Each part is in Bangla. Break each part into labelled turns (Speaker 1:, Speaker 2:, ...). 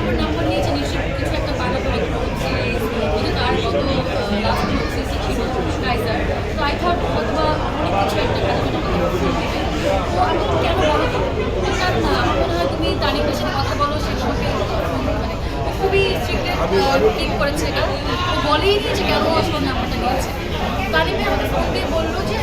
Speaker 1: আমার নাম্বার নিয়েছে নিশ্চয়ই কিছু একটা ভালো করে তো আই অনেক কিছু একটা কেন না তুমি কথা বলো সে মানে খুবই করেছে। এটা বলেই আসলে নাম্বারটা নিয়েছে। তানিকে ফোন দিয়ে বলল যে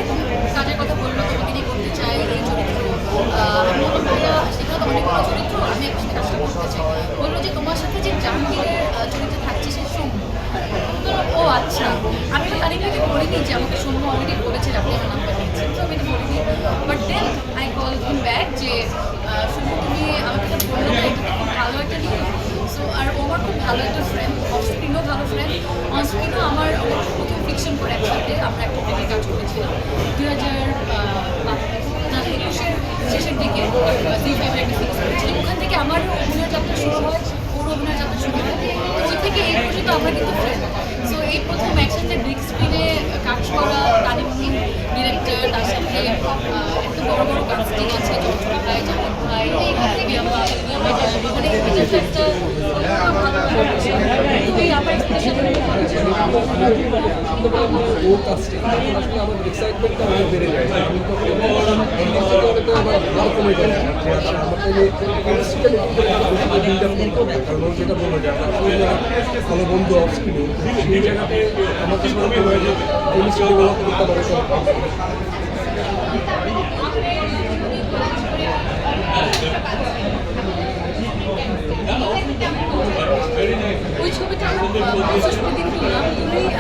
Speaker 1: যে আমাকে সোনু অলরেডি বলেছে আপনি আমার নাম্বার দিচ্ছেন তো আমি এটা বলিনি but then I call him back যে সোনু তুমি আমাকে এটা বলল খুব ভালো একটা নিয়ে সো আর ও খুব ভালো একটা ফ্রেন্ড অফ স্ক্রিনও ভালো ফ্রেন্ড অন স্ক্রিনও আমার প্রথম ফিকশন করে একসাথে আমরা একটা প্রেমে কাজ করেছিলাম। দুই হাজার একুশের শেষের দিকে জি ফাইভের একটা ফিক্স করেছিলাম। ওখান থেকে আমার অভিনয় শুরু হয় ওর অভিনয় যাত্রা শুরু হয়। ওই থেকে এই পর্যন্ত আমরা কিন্তু ফ্রেন্ড সো এই প্রথম একসাথে বিগ স্ক্রিনে কাজ করা তারিফ ডিরেক্টর তার সাথে আহ, এত বড় বড় কাস্টিং আছে চঞ্চল ভাই জামাল ভাই বিয়াম্মা বিয়াম্মা জামাল মানে এটা তো একটা তো এই আমার ও কাজটি তখন আসলে আমার এক্সাইটমেন্টটা অনেক বেড়ে যায় একদিক থেকে হয়তো আমার ভালো কমে যায় যে আচ্ছা আমাকে ইন্ডাস্ট্রিটা বিল্ড আপ করতে হবে কারণ ও যেটা বলল যে আমরা খুবই
Speaker 2: ভালো বন্ধু অফ স্ক্রিনে জায়গাতে আমার কাছে মনে হয় যে কেমিস্ট্রি ডেভেলপ করতে পারে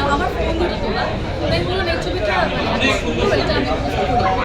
Speaker 1: আমার ফোন তোলা তাই বললাম এই ছবিটা মানে,